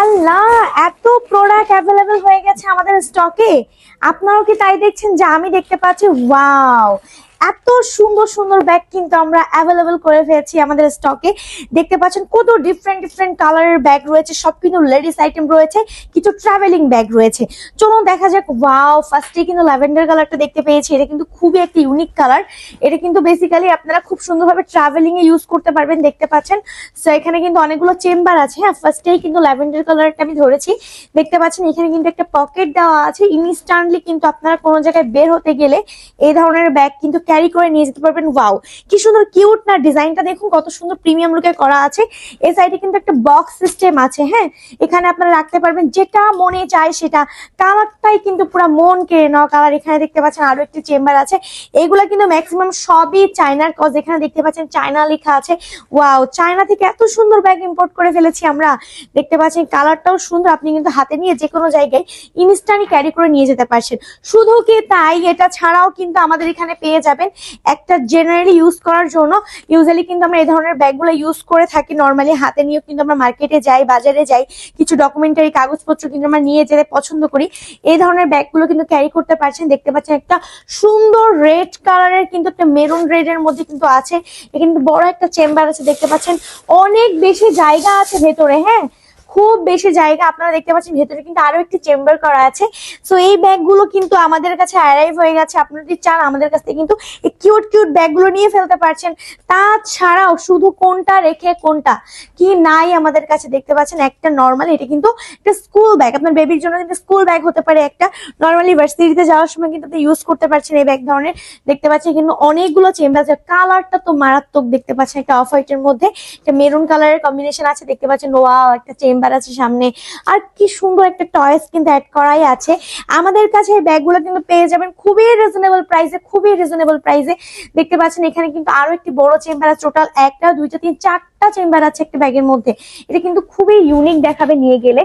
আল্লাহ, এত product available হয়ে গেছে আমাদের স্টকে আপনারাও কি তাই দেখছেন? যে আমি দেখতে পাচ্ছি ওয়াও এত সুন্দর সুন্দর ব্যাগ কিন্তু আমরা অ্যাভেলেবেল করে ফেলেছি আমাদের স্টকে দেখতে পাচ্ছেন কত ডিফারেন্ট ডিফারেন্ট কালারের ব্যাগ রয়েছে, সব কিন্তু লেডিস আইটেম রয়েছে, কিছু ট্রাভেলিং ব্যাগ রয়েছে। চলুন দেখা যাক ওয়াও ফার্স্টে কিন্তু ল্যাভেন্ডার কালারটা দেখতে পেয়েছি, এটা কিন্তু খুবই একটা ইউনিক কালার এটা কিন্তু বেসিক্যালি আপনারা খুব সুন্দরভাবে ট্রাভেলিং এ ইউজ করতে পারবেন, দেখতে পাচ্ছেন। সো এখানে কিন্তু অনেকগুলো চেম্বার আছে হ্যাঁ ফার্স্টেই কিন্তু ল্যাভেন্ডার কালারটা আমি ধরেছি। দেখতে পাচ্ছেন, এখানে কিন্তু একটা পকেট দেওয়া আছে। ইনস্ট্যান্টলি কিন্তু আপনারা কোনো জায়গায় বের হতে গেলে এই ধরনের ব্যাগ কিন্তু ক্যারি করে নিয়ে যেতে পারবেন। ওয়াও কি সুন্দর কিউট না ডিজাইনটা দেখুন, কত সুন্দর প্রিমিয়াম লুকে করা আছে। এই সাইডে কিন্তু একটা বক্স সিস্টেম আছে হ্যাঁ? এখানে আপনারা রাখতে পারবেন যেটা মনে চায় সেটা। কালারটাই কিন্তু পুরো মন কেড়ে নেওয়া কালার এখানে দেখতে পাচ্ছেন আরও একটি চেম্বার আছে। এগুলা কিন্তু ম্যাক্সিমাম সবই চায়নার কজ এখানে দেখতে পাচ্ছেন চায়না লেখা আছে। ওয়াও চায়না থেকে এত সুন্দর ব্যাগ ইম্পোর্ট করে ফেলেছি আমরা। দেখতে পাচ্ছেন কালারটাও সুন্দর। আপনি কিন্তু হাতে নিয়ে যে কোনো জায়গায় ইনস্ট্যান্টলি ক্যারি করে নিয়ে যেতে পারছেন। শুধু কি তাই? এটা ছাড়াও কিন্তু আমাদের এখানে পেয়ে যাবেন একটা জেনারেলি ইউজ করার জন্য ইউজুয়ালি কিন্তু আমরা এই ধরনের ব্যাগগুলো ইউজ করে থাকি নর্মালি হাতে নিয়েও কিন্তু আমরা মার্কেটে যাই, বাজারে যাই, কিছু ডকুমেন্টারি কাগজপত্র কিন্তু আমরা নিয়ে যেতে পছন্দ করি। এই ধরনের ব্যাগগুলো কিন্তু ক্যারি করতে পারছেন। দেখতে পাচ্ছেন একটা সুন্দর রেড কালারের কিন্তু একটা মেরুন রেড এর মধ্যে কিন্তু আছে। কিন্তু বড় একটা চেম্বার আছে। দেখতে পাচ্ছেন, অনেক বেশি জায়গা আছে ভেতরে হ্যাঁ? খুব বেশি জায়গা আপনারা দেখতে পাচ্ছেন, ভেতরে কিন্তু আরও একটি চেম্বার করা আছে। সো এই ব্যাগগুলো কিন্তু আমাদের কাছে অ্যারাইভ হয়ে গেছে। আপনারা যদি চান, আমাদের কাছ থেকে কিন্তু এই কিউট কিউট ব্যাগগুলো নিয়ে ফেলতে পারছেন। তাছাড়াও শুধু কোনটা রেখে কোনটা কি নাই আমাদের কাছে দেখতে পাচ্ছেন, একটা নর্মাল এটা কিন্তু একটা স্কুল ব্যাগ আপনার বেবির জন্য কিন্তু স্কুল ব্যাগ হতে পারে। একটা নর্মালি ভার্সিটিতে যাওয়ার সময় কিন্তু আপনি ইউজ করতে পারছেন এই ব্যাগ ধরনের। দেখতে পাচ্ছেন কিন্তু অনেকগুলো চেম্বার আছে। কালারটা তো মারাত্মক দেখতে পাচ্ছেন, একটা অফ হোয়াইটের মধ্যে। একটা মেরুন কালারের কম্বিনেশন আছে। দেখতে পাচ্ছেন ওয়াও একটা চেম্বার আছে সামনে। আর কি সুন্দর একটা টয়েস কিন্তু অ্যাড করাই আছে। আমাদের কাছে এই ব্যাগগুলো কিন্তু পেয়ে যাবেন খুবই রিজনেবল প্রাইসে খুবই রিজনেবল প্রাইসে দেখতে পাচ্ছেন এখানে কিন্তু আরও একটি বড় চেম্বার আছে। টোটাল একটা, দুইটা, তিন, চারটা চেম্বার আছে একটা ব্যাগের মধ্যে। এটা কিন্তু খুবই ইউনিক দেখাবে নিয়ে গেলে।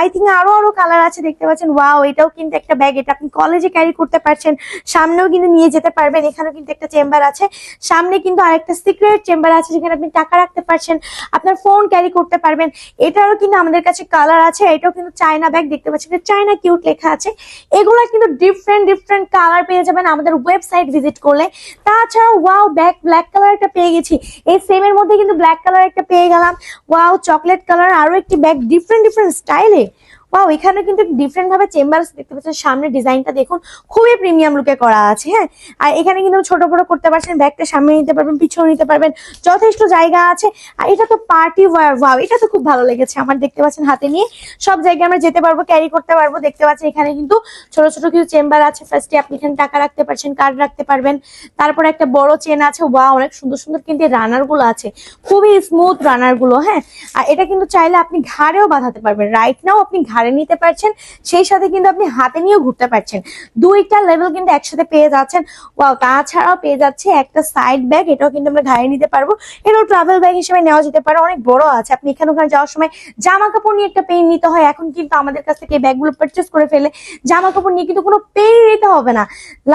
আই থিঙ্ক আরও আরও কালার আছে, দেখতে পাচ্ছেন? ওয়াও এটাও কিন্তু একটা ব্যাগ এটা আপনি কলেজে ক্যারি করতে পারছেন। সামনেও কিন্তু নিয়ে যেতে পারবেন, এখানেও কিন্তু একটা চেম্বার আছে। সামনে কিন্তু আরেকটা সিক্রেট চেম্বার আছে, যেখানে আপনি টাকা রাখতে পারছেন, আপনার ফোন ক্যারি করতে পারবেন। এটারও কিন্তু আমাদের কাছে কালার আছে, এটাও কিন্তু চায়না ব্যাগ দেখতে পাচ্ছেন? চায়না কিউট লেখা আছে। এগুলো কিন্তু ডিফারেন্ট ডিফারেন্ট কালার পেয়ে যাবেন আমাদের ওয়েবসাইট ভিজিট করলে। তাছাড়া ওয়াও ব্যাগ ব্ল্যাক কালার একটা পেয়ে গেছি। এই সেম এর মধ্যে কিন্তু ব্ল্যাক কালার একটা পেয়ে গেলাম। ওয়াও চকলেট কালার আরও একটি ব্যাগ ডিফারেন্ট ডিফারেন্ট স্টাইলে ওয়াও এখানে কিন্তু ডিফারেন্ট ভাবে চেম্বার দেখতে পাচ্ছেন। সামনে ডিজাইনটা দেখুন, খুবই প্রিমিয়াম লুকে করা আছে হ্যাঁ? আর এখানে কিন্তু ছোট বড় করতে পারছেন, ব্যাগটা সামনে নিতে পারবেন পিছনে নিতে পারবেন, যথেষ্ট জায়গা আছে। আর এটা তো পার্টি ওয়ার ওয়াও এটা তো খুব ভালো লেগেছে আমার দেখতে পাচ্ছেন হাতে নিয়ে। সব জায়গায় আমরা যেতে পারব ক্যারি করতে পারব, দেখতে পাচ্ছেন এখানে কিন্তু ছোট ছোট কিছু চেম্বার আছে। ফার্স্টে আপনি এখানে টাকা রাখতে পারছেন কার্ড রাখতে পারবেন। তারপর একটা বড় চেন আছে ওয়াও অনেক সুন্দর সুন্দর কিন্তু রানারগুলো আছে। খুবই স্মুথ রানারগুলো হ্যাঁ? আর এটা কিন্তু চাইলে আপনি ঘাড়েও বাঁধাতে পারবেন। রাইট নাও আপনি ঘাড়ে নিতে পারছেন, সেই সাথে কিন্তু আপনি হাতে নিয়েও ঘুরতে পারছেন। দুইটা লেভেল কিন্তু একসাথে পেয়ে যাচ্ছেন। ওয়াও তাছাড়াও পেয়ে যাচ্ছে একটা সাইড ব্যাগ এটাও কিন্তু আমরা ঘাড়ে নিতে পারব। এটাও ট্রাভেল ব্যাগ হিসেবে নেওয়া যেতে পারে, অনেক বড় আছে। আপনি এখানে ওখানে যাওয়ার সময় জামা কাপড় নিয়ে একটা পেন নিতে হয়। এখন কিন্তু আমাদের কাছ থেকে ব্যাগগুলো পারচেস করে ফেলে জামা কাপড় নিয়ে কিন্তু কোনো পেন নিতে হবে না।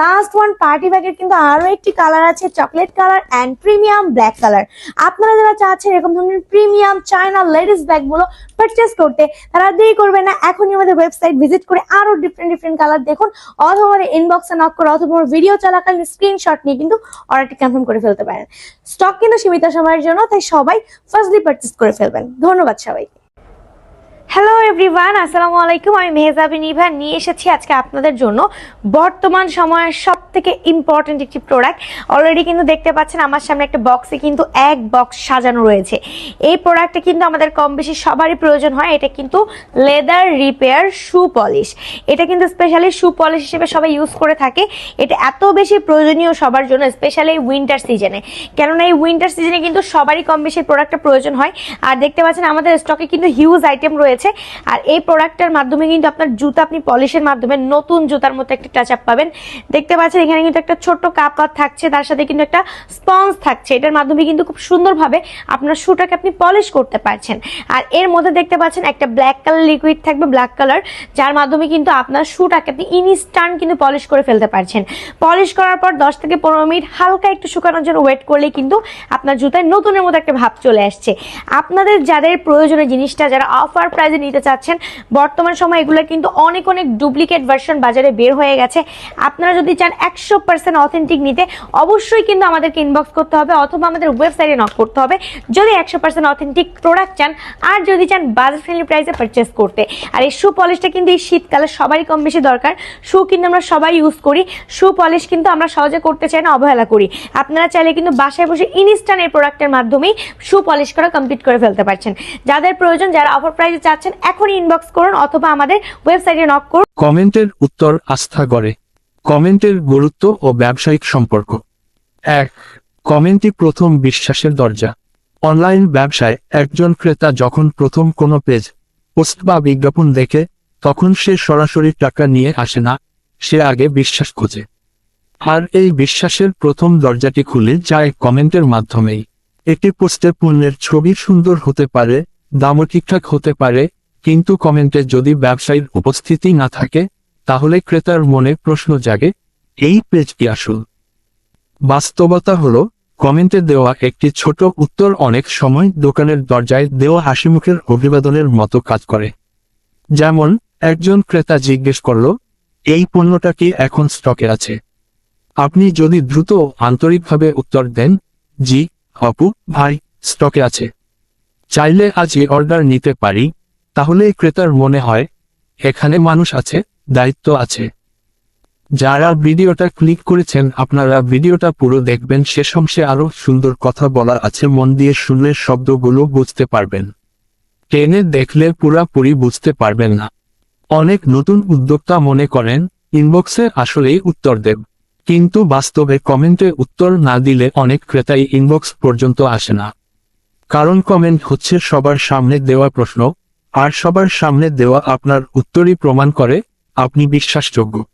লাস্ট ওয়ান পার্টি ব্যাগের কিন্তু আরও একটি কালার আছে chocolate colour and premium black colour আপনারা যারা চাচ্ছেন এরকম ধরনের প্রিমিয়াম চায়না লেডিস ব্যাগগুলো পারচেস করতে তারা দেরি করবে না। এখনই আমাদের ওয়েবসাইট ভিজিট করে আরও ডিফারেন্ট ডিফারেন্ট কালার দেখুন। অথবা ইনবক্সে নক করে অথবা ভিডিও চলাকালীন স্ক্রিনশট নিয়ে কিন্তু অর্ডারটি কনফার্ম করে ফেলতে পারেন। স্টক কিন্তু সীমিত সময়ের জন্য, তাই সবাই ফার্স্টলি পারচেস করে ফেলবেন। ধন্যবাদ সবাইকে। হ্যালো এভরিওয়ান আসসালামু আলাইকুম আমি মেহজাবিন ইভা নিয়ে এসেছি আজকে আপনাদের জন্য বর্তমান সময়ের সব থেকে ইম্পর্টেন্ট একটি প্রোডাক্ট অলরেডি কিন্তু দেখতে পাচ্ছেন আমার সামনে একটা বক্সে কিন্তু এক বক্স সাজানো রয়েছে। এই প্রোডাক্টটা কিন্তু আমাদের কম বেশি সবারই প্রয়োজন হয়। এটা কিন্তু লেদার রিপেয়ার শু পলিশ এটা কিন্তু স্পেশালি শু পলিশ হিসেবে সবাই ইউজ করে থাকে। এটা এত বেশি প্রয়োজনীয় সবার জন্য স্পেশালি এই উইন্টার সিজনে কেননা এই উইন্টার সিজনে কিন্তু সবারই কম বেশি প্রোডাক্টটা প্রয়োজন হয়। আর দেখতে পাচ্ছেন আমাদের স্টকে কিন্তু হিউজ আইটেম রয়েছে। আর এই প্রোডাক্টটার মাধ্যমে কিন্তু আপনার জুতা আপনি পলিশের মাধ্যমে নতুন জুতার মতো একটা টাচ আপ পাবেন। দেখতে পাচ্ছেন এখানে কিন্তু একটা ছোট্ট কাপার থাকছে, তার সাথে কিন্তু একটা স্পঞ্জ থাকছে। এটার মাধ্যমে কিন্তু খুব সুন্দরভাবে আপনার শুটাকে আপনি পলিশ করতে পারছেন। আর এর মধ্যে দেখতে পাচ্ছেন একটা ব্ল্যাক কালার লিকুইড থাকবে ব্ল্যাক কালার যার মাধ্যমে কিন্তু আপনার শুটাকে আপনি ইনস্ট্যান্ট কিন্তু পলিশ করে ফেলতে পারছেন। পলিশ করার পর দশ থেকে পনেরো মিনিট হালকা একটু শুকানোর জন্য ওয়েট করলে কিন্তু আপনার জুতায় নতুনের মতো একটা ভাব চলে আসছে। আপনাদের যাদের প্রয়োজনীয় জিনিসটা, যারা অফার প্রাইসে নিতে চাচ্ছেন। বর্তমান সময় এগুলো কিন্তু অনেক অনেক ডুপ্লিকেট ভার্সন বাজারে বের হয়ে গেছে। আপনারা যদি চান একশো পার্সেন্ট অথেন্টিক নিতে, অবশ্যই কিন্তু আমাদেরকে ইনবক্স করতে হবে অথবা আমাদের ওয়েবসাইটে নক করতে হবে। যদি একশো পার্সেন্ট অথেন্টিক প্রোডাক্ট চান, আর যদি চান বাজার ফ্রেন্ডলি প্রাইসে পারচেস করতে। আর এই শু পলিশটা কিন্তু এই শীতকালে সবারই কম বেশি দরকার। শু কিন্তু আমরা সবাই ইউজ করি। শু পলিশ কিন্তু আমরা সহজে করতে চাই না, অবহেলা করি। আপনারা চাইলে কিন্তু বাসায় বসে ইনস্ট্যান্ট এই প্রোডাক্টের মাধ্যমেই শু পলিশ করা কমপ্লিট করে ফেলতে পারছেন। যাদের প্রয়োজন, যারা অফার প্রাইসে চাচ্ছেন এখনই ইনবক্স করুন অথবা আমাদের ওয়েবসাইটে নক করুন। কমেন্টের উত্তর আস্থা গড়ে। কমেন্টের গুরুত্ব ও ব্যবসায়িক সম্পর্ক। এক, কমেন্টই প্রথম বিশ্বাসের দরজা। অনলাইন ব্যবসায় একজন ক্রেতা যখন প্রথম কোনো পেজ, পোস্ট বা বিজ্ঞাপন দেখে, তখন সে সরাসরি টাকা নিয়ে আসে না, সে আগে বিশ্বাস খোঁজে। আর এই বিশ্বাসের প্রথম দরজাটি খুলে যায় কমেন্টের মাধ্যমেই। একটি পোস্টে পণ্যের ছবি সুন্দর হতে পারে দামও ঠিকঠাক হতে পারে, কিন্তু কমেন্টে যদি ব্যবসায়ীর উপস্থিতি না থাকে, তাহলে ক্রেতার মনে প্রশ্ন জাগে, এই পেজ কি আসল? বাস্তবতা হলো, কমেন্টে দেওয়া একটি ছোট উত্তর অনেক সময় দোকানের দরজায় দেওয়া হাসিমুখের অভিবাদনের মতো কাজ করে। যেমন, একজন ক্রেতা জিজ্ঞেস করল, এই পণ্যটা কি এখন স্টকে আছে? আপনি যদি দ্রুত আন্তরিকভাবে উত্তর দেন, জি অপু ভাই, স্টকে আছে। চাইলে আজই অর্ডার নিতে পারি। তাহলে ক্রেতার মনে হয়, এখানে মানুষ আছে, দায়িত্ব আছে। যারা ভিডিওটা ক্লিক করেছেন, আপনারা ভিডিওটা পুরো দেখবেন শেষ অংশে আরও সুন্দর কথা বলা আছে, মন দিয়ে শুনলে শব্দগুলো বুঝতে পারবেন। ট্রেনে দেখলে পুরাপুরি বুঝতে পারবেন না। অনেক নতুন উদ্যোক্তা মনে করেন ইনবক্সে আসলেই উত্তর দেব। কিন্তু বাস্তবে কমেন্টে উত্তর না দিলে অনেক ক্রেতাই ইনবক্স পর্যন্ত আসে না। কারণ কমেন্ট হচ্ছে সবার সামনে দেওয়া প্রশ্ন, আর সবার সামনে দেওয়া আপনার উত্তরই প্রমাণ করে, আপনি বিশ্বাসযোগ্য।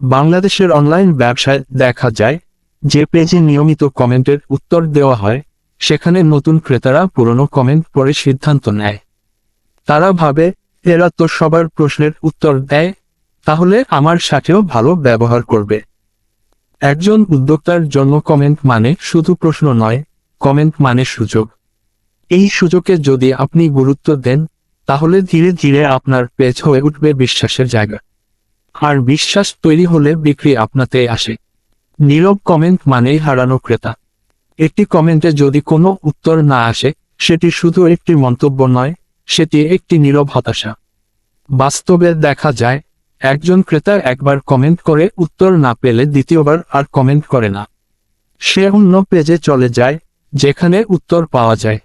বাংলাদেশের অনলাইন ব্যবসায় দেখা যায়, যে পেজে নিয়মিত কমেন্টের উত্তর দেওয়া হয়, সেখানে নতুন ক্রেতারা পুরনো কমেন্ট পড়ে সিদ্ধান্ত নেয়। তারা ভাবে, এরা তো সবার প্রশ্নের উত্তর দেয়, তাহলে আমার সাথেও ভালো ব্যবহার করবে। একজন উদ্যোক্তার জন্য কমেন্ট মানে শুধু প্রশ্ন নয় কমেন্ট মানে সুযোগ। এই সুযোগে যদি আপনি গুরুত্ব দেন, তাহলে ধীরে ধীরে আপনার পেজ হয়ে উঠবে বিশ্বাসের জায়গা। আর বিশ্বাস তৈরি হলে বিক্রি আপনাতে আসে। নীরব কমেন্ট মানেই হারানো ক্রেতা। একটি কমেন্টে যদি কোনো উত্তর না আসে, সেটি শুধু একটি মন্তব্য নয়, সেটি একটি নীরব হতাশা। বাস্তবে দেখা যায়, একজন ক্রেতা একবার কমেন্ট করে উত্তর না পেলে দ্বিতীয়বার আর কমেন্ট করে না। সে অন্য পেজে চলে যায় যেখানে উত্তর পাওয়া যায়।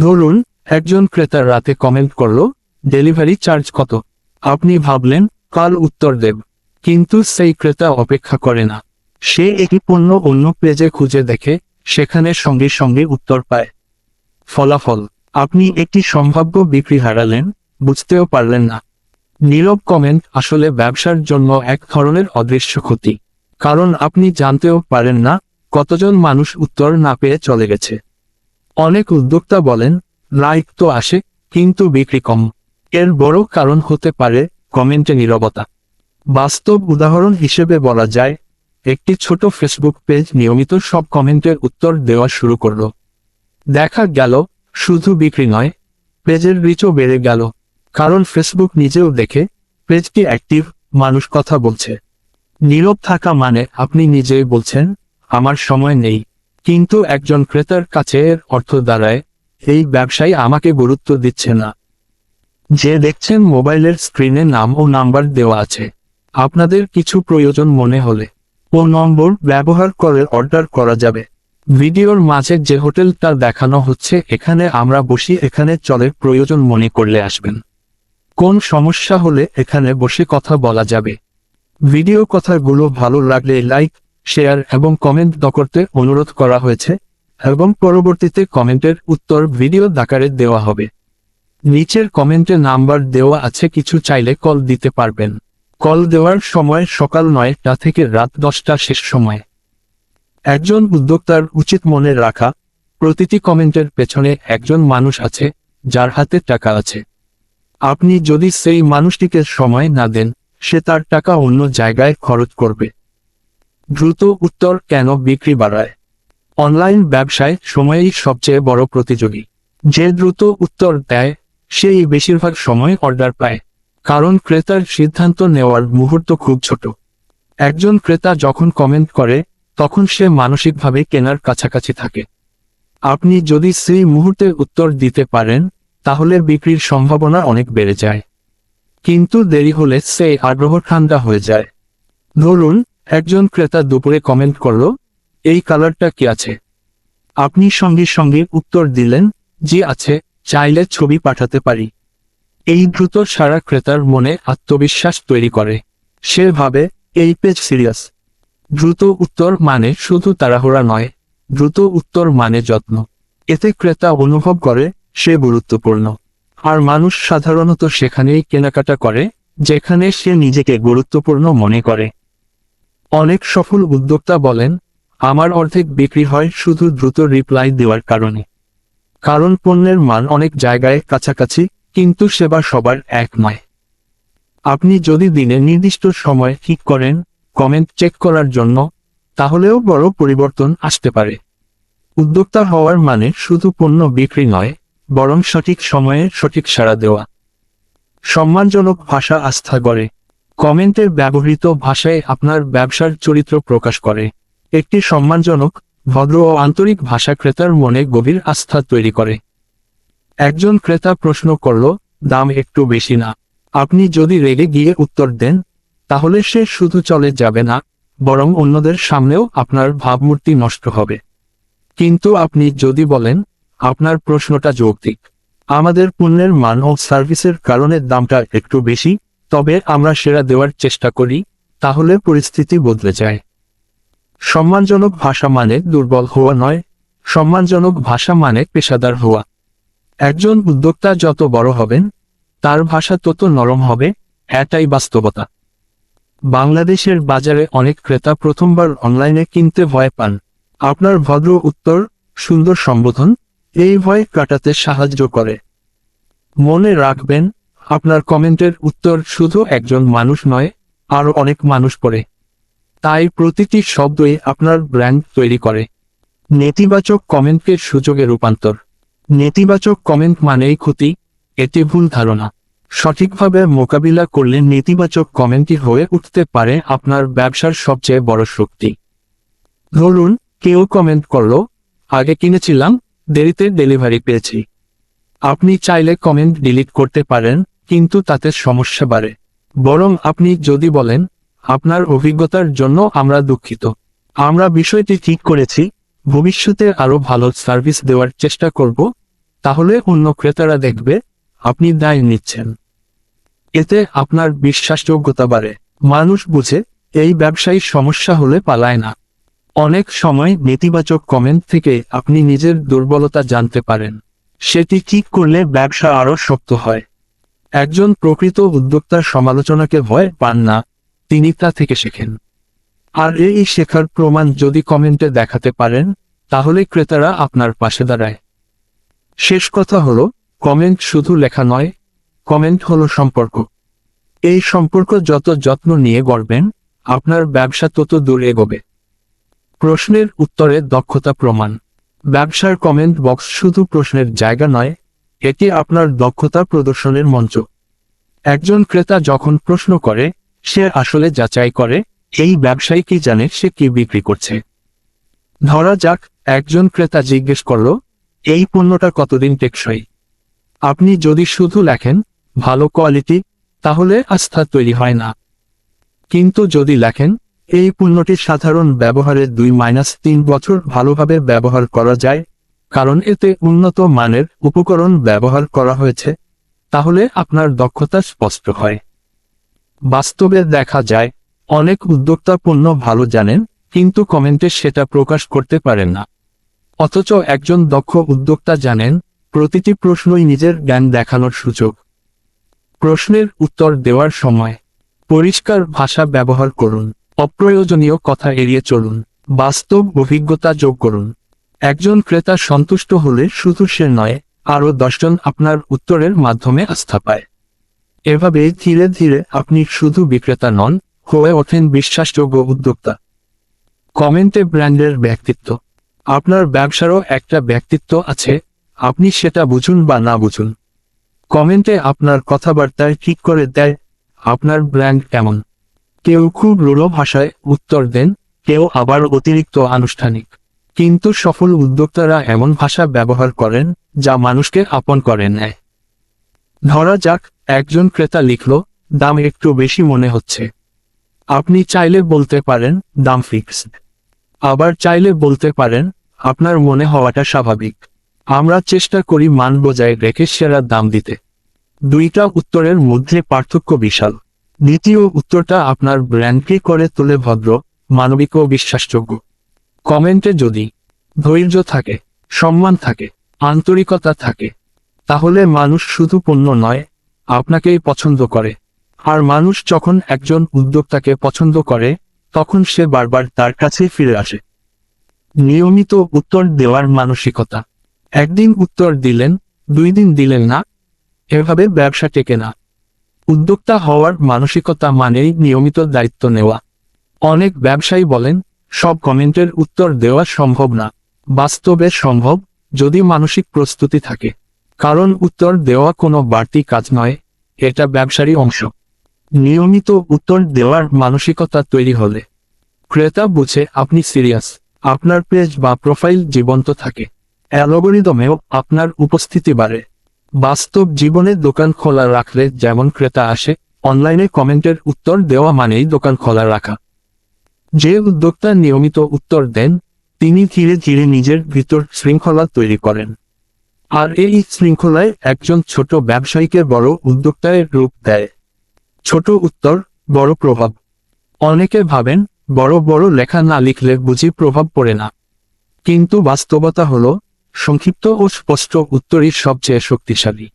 ধরুন, একজন ক্রেতার রাতে কমেন্ট করল ডেলিভারি চার্জ কত? আপনি ভাবলেন, কাল উত্তর দেব। কিন্তু সেই ক্রেতা অপেক্ষা করে না। সে একটি পণ্য অন্য পেজে খুঁজে দেখে, সেখানে সঙ্গে সঙ্গে উত্তর পায়। ফলাফল, আপনি একটি সম্ভাব্য বিক্রি হারালেন, বুঝতেও পারলেন না। নীরব কমেন্ট আসলে ব্যবসার জন্য এক ধরনের অদৃশ্য ক্ষতি। কারণ আপনি জানতেও পারেন না কতজন মানুষ উত্তর না পেয়ে চলে গেছে? অনেক উদ্যোক্তা বলেন, লাইক তো আসে, কিন্তু বিক্রি কম। এর বড় কারণ হতে পারে কমেন্টে নীরবতা। বাস্তব উদাহরণ হিসেবে বলা যায়, একটি ছোট ফেসবুক পেজ নিয়মিত সব কমেন্টের উত্তর দেওয়া শুরু করল। দেখা গেল, শুধু বিক্রি নয়, পেজের রিচও বেড়ে গেল। কারণ ফেসবুক নিজেও দেখে পেজটি অ্যাক্টিভ মানুষ কথা বলছে। নীরব থাকা মানে আপনি নিজেই বলছেন আমার সময় নেই। কিন্তু একজন ক্রেতার কাছে অর্থ দাঁড়ায়, এই ব্যবসায়ী আমাকে গুরুত্ব দিচ্ছে না। যে দেখছেন মোবাইলের স্ক্রিনে নাম ও নাম্বার দেওয়া আছে। আপনাদের কিছু প্রয়োজন মনে হলে ও নম্বর ব্যবহার করে অর্ডার করা যাবে। ভিডিওর মাঝে যে হোটেলটা দেখানো হচ্ছে, এখানে আমরা বসি, এখানে চলে প্রয়োজন মনে করলে আসবেন। কোন সমস্যা হলে এখানে বসে কথা বলা যাবে। ভিডিও কথাগুলো ভালো লাগলে লাইক শেয়ার এবং কমেন্ট করতে অনুরোধ করা হয়েছে, এবং পরবর্তীতে কমেন্টের উত্তর ভিডিও দাকারে দেওয়া হবে। নিচের কমেন্টে নাম্বার দেওয়া আছে, কিছু চাইলে কল দিতে পারবেন। কল দেওয়ার সময় সকাল নয়টা থেকে রাত দশটা শেষ সময়। একজন উদ্যোক্তার উচিত মনে রাখা, প্রতিটি কমেন্টের পেছনে একজন মানুষ আছে, যার হাতে টাকা আছে। আপনি যদি সেই মানুষটিকে সময় না দেন, সে তার টাকা অন্য জায়গায় খরচ করবে। দ্রুত উত্তর কেন বিক্রি বাড়ায়? অনলাইন ব্যবসায় সময়ই সবচেয়ে বড় প্রতিযোগী। যে দ্রুত উত্তর দেয়, সেই বেশিরভাগ সময় অর্ডার পায়। কারণ ক্রেতার সিদ্ধান্ত নেওয়ার মুহূর্ত খুব ছোট। একজন ক্রেতা যখন কমেন্ট করে, তখন সে মানসিকভাবে কেনার কাছাকাছি থাকে। আপনি যদি সেই মুহূর্তে উত্তর দিতে পারেন, তাহলে বিক্রির সম্ভাবনা অনেক বেড়ে যায়। কিন্তু দেরি হলে সে আগ্রহ ঠান্ডা হয়ে যায়। ধরুন একজন ক্রেতা দুপুরে কমেন্ট করল, এই কালারটা কি আছে? আপনি সঙ্গে সঙ্গে উত্তর দিলেন, জি আছে, চাইলে ছবি পাঠাতে পারি। এই দ্রুত সারা ক্রেতার মনে আত্মবিশ্বাস তৈরি করে। সে ভাবে, এই পেজ সিরিয়াস দ্রুত উত্তর মানে শুধু তাড়াহুড়া নয়, দ্রুত উত্তর মানে যত্ন। এতে ক্রেতা অনুভব করে, সে গুরুত্বপূর্ণ। আর মানুষ সাধারণত সেখানেই কেনাকাটা করে, যেখানে সে নিজেকে গুরুত্বপূর্ণ মনে করে। অনেক সফল উদ্যোক্তা বলেন, আমার অর্ধেক বিক্রি হয় শুধু দ্রুত রিপ্লাই দেওয়ার কারণে। কারণ পণ্যের মান অনেক জায়গায় কাছাকাছি, কিন্তু সেবা সবার এক নয়। আপনি যদি দিনে নির্দিষ্ট সময় ঠিক করেন কমেন্ট চেক করার জন্য, তাহলেও বড় পরিবর্তন আসতে পারে। উদ্যোক্তা হওয়ার মানে শুধু পণ্য বিক্রি নয়, বরং সঠিক সময়ে সঠিক সাড়া দেওয়া। সম্মানজনক ভাষা আস্থা গড়ে। কমেন্টের ব্যবহৃত ভাষায় আপনার ব্যবসার চরিত্র প্রকাশ করে। একটি সম্মানজনক, ভদ্র ও আন্তরিক ভাষা ক্রেতার মনে গভীর আস্থা তৈরি করে। একজন ক্রেতা প্রশ্ন করল, দাম একটু বেশি না। আপনি যদি রেগে গিয়ে উত্তর দেন, তাহলে সে শুধু চলে যাবে না, বরং অন্যদের সামনেও আপনার ভাবমূর্তি নষ্ট হবে। কিন্তু আপনি যদি বলেন, আপনার প্রশ্নটা যৌক্তিক। আমাদের পণ্যের মান ও সার্ভিসের কারণে দামটা একটু বেশি তবে আমরা সেরা দেওয়ার চেষ্টা করি, তাহলে পরিস্থিতি বদলে যায়। সম্মানজনক ভাষা মানে দুর্বল হওয়া নয়, সম্মানজনক ভাষা মানে পেশাদার হওয়া। একজন উদ্যোক্তা যত বড় হবেন, তার ভাষা তত নরম হবে, এটাই বাস্তবতা। বাংলাদেশের বাজারে অনেক ক্রেতা প্রথমবার অনলাইনে কিনতে ভয় পান। আপনার ভদ্র উত্তর, সুন্দর সম্বোধন, এই ভয় কাটাতে সাহায্য করে। মনে রাখবেন আপনার কমেন্টের উত্তর শুধু একজন মানুষ নয়, আরও অনেক মানুষ পড়ে। তাই প্রতিটি শব্দই আপনার ব্র্যান্ড তৈরি করে। নেতিবাচক কমেন্টকে সুযোগে রূপান্তর। নেতিবাচক কমেন্ট মানেই ক্ষতি, এটি ভুল ধারণা। সঠিকভাবে মোকাবিলা করলে নেতিবাচক কমেন্টই হয়ে উঠতে পারে আপনার ব্যবসার সবচেয়ে বড় শক্তি। ধরুন, কেউ কমেন্ট করল, আগে কিনেছিলাম, দেরিতে ডেলিভারি পেয়েছি। আপনি চাইলে কমেন্ট ডিলিট করতে পারেন কিন্তু তাতে সমস্যা বাড়ে। বরং আপনি যদি বলেন, আপনার অভিজ্ঞতার জন্য আমরা দুঃখিত। আমরা বিষয়টি ঠিক করেছি। ভবিষ্যতে আরও ভালো সার্ভিস দেওয়ার চেষ্টা করব। তাহলে অন্য ক্রেতারা দেখবে, আপনি দায় নিচ্ছেন। এতে আপনার বিশ্বাসযোগ্যতা বাড়ে। মানুষ বুঝে, এই ব্যবসায়ী সমস্যা হলে পালায় না। অনেক সময় নেতিবাচক কমেন্ট থেকে আপনি নিজের দুর্বলতা জানতে পারেন। সেটি ঠিক করলে ব্যবসা আরও শক্ত হয়। একজন প্রকৃত উদ্যোক্তার সমালোচনাকে ভয় পান না, তিনি তা থেকে শেখেন। আর এই শেখার প্রমাণ যদি কমেন্টে দেখাতে পারেন, তাহলে ক্রেতারা আপনার পাশে দাঁড়ায়। শেষ কথা হলো, কমেন্ট শুধু লেখা নয়, কমেন্ট হলো সম্পর্ক। এই সম্পর্ক যত যত্ন নিয়ে গড়বেন, আপনার ব্যবসা তত দূর এগোবে। প্রশ্নের উত্তরে দক্ষতা প্রমাণ। ব্যবসার কমেন্ট বক্স শুধু প্রশ্নের জায়গা নয় এটি আপনার দক্ষতা প্রদর্শনের মঞ্চ। একজন ক্রেতা যখন প্রশ্ন করে, সে আসলে যাচাই করে? এই ব্যবসায়ী কি জানে সে কি বিক্রি করছে? ধরা যাক, একজন ক্রেতা জিজ্ঞেস করল, এই পণ্যটা কতদিন টেকসই? আপনি যদি শুধু লেখেন, ভালো কোয়ালিটি তাহলে আস্থা তৈরি হয় না। কিন্তু যদি লেখেন, এই পণ্যটি সাধারণ ব্যবহারে দুই মাইনাস তিন বছর ভালোভাবে ব্যবহার করা যায় কারণ এতে উন্নত মানের উপকরণ ব্যবহার করা হয়েছে, তাহলে আপনার দক্ষতা স্পষ্ট হয়। বাস্তবে দেখা যায়, অনেক উদ্যোক্তা পণ্য ভালো জানেন, কিন্তু কমেন্টে সেটা প্রকাশ করতে পারেন না। অথচ একজন দক্ষ উদ্যোক্তা জানেন, প্রতিটি প্রশ্নই নিজের জ্ঞান দেখানোর সুযোগ। প্রশ্নের উত্তর দেওয়ার সময়, পরিষ্কার ভাষা ব্যবহার করুন, অপ্রয়োজনীয় কথা এড়িয়ে চলুন, বাস্তব অভিজ্ঞতা যোগ করুন। একজন ক্রেতা সন্তুষ্ট হলে শুধু সে নয়, আরও দশজন আপনার উত্তরের মাধ্যমে আস্থা পায়। এভাবে ধীরে ধীরে আপনি শুধু বিক্রেতা নন, হয়ে ওঠেন বিশ্বাসযোগ্য উদ্যোক্তা। কমেন্টে ব্র্যান্ডের ব্যক্তিত্ব। আপনার ব্যবসারও একটা ব্যক্তিত্ব আছে, আপনি সেটা বুঝুন বা না বুঝুন। কমেন্টে আপনার কথাবার্তায় ঠিক করে দেয়, আপনার ব্র্যান্ড কেমন। কেউ খুব রূঢ় ভাষায় উত্তর দেন, কেউ আবার অতিরিক্ত আনুষ্ঠানিক। কিন্তু সফল উদ্যোক্তারা এমন ভাষা ব্যবহার করেন, যা মানুষকে আপন করে নেয়। ধরা যাক, একজন ক্রেতা লিখল, দাম একটু বেশি মনে হচ্ছে। আপনি চাইলে বলতে পারেন, দাম ফিক্সড আবার চাইলে বলতে পারেন, আপনার মনে হওয়াটা স্বাভাবিক। আমরা চেষ্টা করি মান বজায় রেখে সেরা দাম দিতে। দুইটা উত্তরের মধ্যে পার্থক্য বিশাল। দ্বিতীয় উত্তরটা আপনার ব্র্যান্ডকে করে তোলে ভদ্র, মানবিক ও বিশ্বাসযোগ্য। কমেন্টে যদি ধৈর্য থাকে, সম্মান থাকে, আন্তরিকতা থাকে, তাহলে মানুষ শুধু পণ্য নয়, আপনাকেই পছন্দ করে। আর মানুষ যখন একজন উদ্যোক্তাকে পছন্দ করে, তখন সে বারবার তার কাছে ফিরে আসে। নিয়মিত উত্তর দেওয়ার মানসিকতা। একদিন উত্তর দিলেন, দুই দিন দিলেন না, এভাবে ব্যবসা টেকে না। উদ্যোক্তা হওয়ার মানসিকতা মানেই নিয়মিত দায়িত্ব নেওয়া। অনেক ব্যবসায়ী বলেন সব কমেন্টের উত্তর দেওয়া সম্ভব না। বাস্তবে সম্ভব, যদি মানসিক প্রস্তুতি থাকে। কারণ উত্তর দেওয়া কোনো বাড়তি কাজ নয়, এটা ব্যবসারই অংশ। নিয়মিত উত্তর দেওয়ার মানসিকতা তৈরি হলে। ক্রেতা বুঝে, আপনি সিরিয়াস। আপনার পেজ বা প্রোফাইল জীবন্ত থাকে। অ্যালগোরিদমেও আপনার উপস্থিতি বাড়ে। বাস্তব জীবনে দোকান খোলা রাখলে যেমন ক্রেতা আসে, অনলাইনে কমেন্টের উত্তর দেওয়া মানেই দোকান খোলা রাখা। যে উদ্যোক্তা নিয়মিত উত্তর দেন, তিনি ধীরে ধীরে নিজের ভিতর শৃঙ্খলা তৈরি করেন। আর এই শৃঙ্খলায় একজন ছোট ব্যবসায়ীকে বড় উদ্যোক্তায় রূপ দেয়। ছোট উত্তর, বড় প্রভাব। অনেকে ভাবেন, বড় বড় লেখা না লিখলে বুঝি প্রভাব পড়ে না। কিন্তু বাস্তবতা হলো, সংক্ষিপ্ত ও স্পষ্ট উত্তরই সবচেয়ে শক্তিশালী।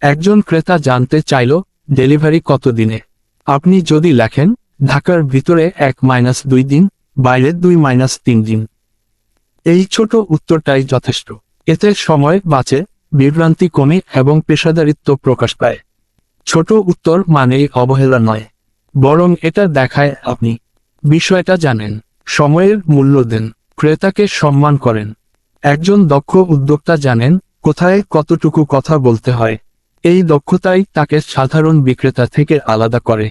একজন ক্রেতা জানতে চাইল, ডেলিভারি কত দিনে আপনি যদি লেখেন ঢাকার ভিতরে এক মাইনাস দুই দিন, বাইরে দুই মাইনাস তিন দিন। এই ছোট উত্তরটাই যথেষ্ট। এতে সময় বাঁচে, বিভ্রান্তি কমে এবং পেশাদারিত্ব প্রকাশ পায়। ছোট উত্তর মানেই অবহেলা নয়। বরং এটা দেখায় আপনি। বিষয়টা জানেন, সময়ের মূল্য দেন, ক্রেতাকে সম্মান করেন। একজন দক্ষ উদ্যোক্তা জানেন, কোথায় কতটুকু কথা বলতে হয়। এই দক্ষতাই তাকে সাধারণ বিক্রেতা থেকে আলাদা করে।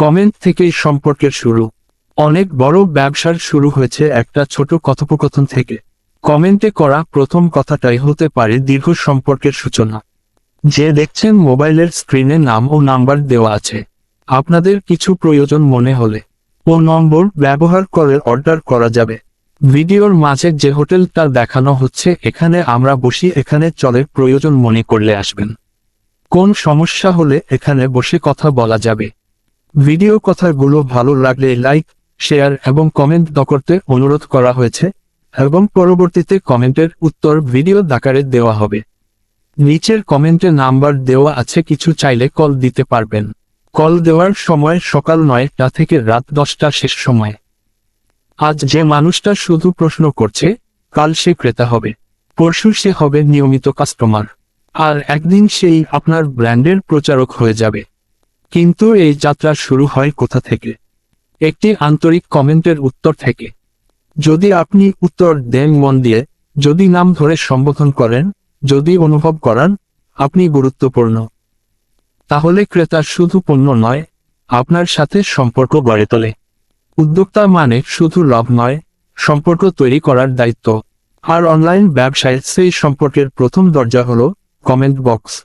কমেন্ট থেকেই সম্পর্কের শুরু। অনেক বড় ব্যবসার শুরু হয়েছে একটা ছোট কথোপকথন থেকে। কমেন্টে করা প্রথম কথাটাই হতে পারে দীর্ঘ সম্পর্কের সূচনা। যে দেখছেন মোবাইলের স্ক্রিনে নাম ও নাম্বার দেওয়া আছে। আপনাদের কিছু প্রয়োজন মনে হলে। ও নম্বর ব্যবহার করে অর্ডার করা যাবে। ভিডিওর মাঝে যে হোটেলটা দেখানো হচ্ছে, এখানে আমরা বসি, এখানে চলে প্রয়োজন মনে করলে আসবেন। কোন সমস্যা হলে এখানে বসে কথা বলা যাবে। ভিডিও কথাগুলো ভালো লাগলে লাইক, শেয়ার এবং কমেন্ট দ করতে অনুরোধ করা হয়েছে, এবং পরবর্তীতে কমেন্টের উত্তর ভিডিও দাকারে দেওয়া হবে। নিচের কমেন্টে নাম্বার দেওয়া আছে, কিছু চাইলে কল দিতে পারবেন। কল দেওয়ার সময় সকাল নয়টা থেকে রাত দশটা শেষ সময়। আজ যে মানুষটা শুধু প্রশ্ন করছে, কাল সে ক্রেতা হবে। পরশু সে হবে নিয়মিত কাস্টমার। আর একদিন সেই আপনার ব্র্যান্ডের প্রচারক হয়ে যাবে। কিন্তু এই যাত্রা শুরু হয় কোথা থেকে? একটি আন্তরিক কমেন্টের উত্তর থেকে। যদি আপনি উত্তর দেন মন দিয়ে, যদি নাম ধরে সম্বোধন করেন, যদি অনুভব করান, আপনি গুরুত্বপূর্ণ। তাহলে ক্রেতা শুধু পণ্য নয়, আপনার সাথে সম্পর্ক গড়ে তোলে। উদ্যোক্তা মানে শুধু লাভ নয়, সম্পর্ক তৈরি করার দায়িত্ব। আর অনলাইন ব্যবসায় সেই সম্পর্কের প্রথম দরজা হলো কমেন্ট বক্স।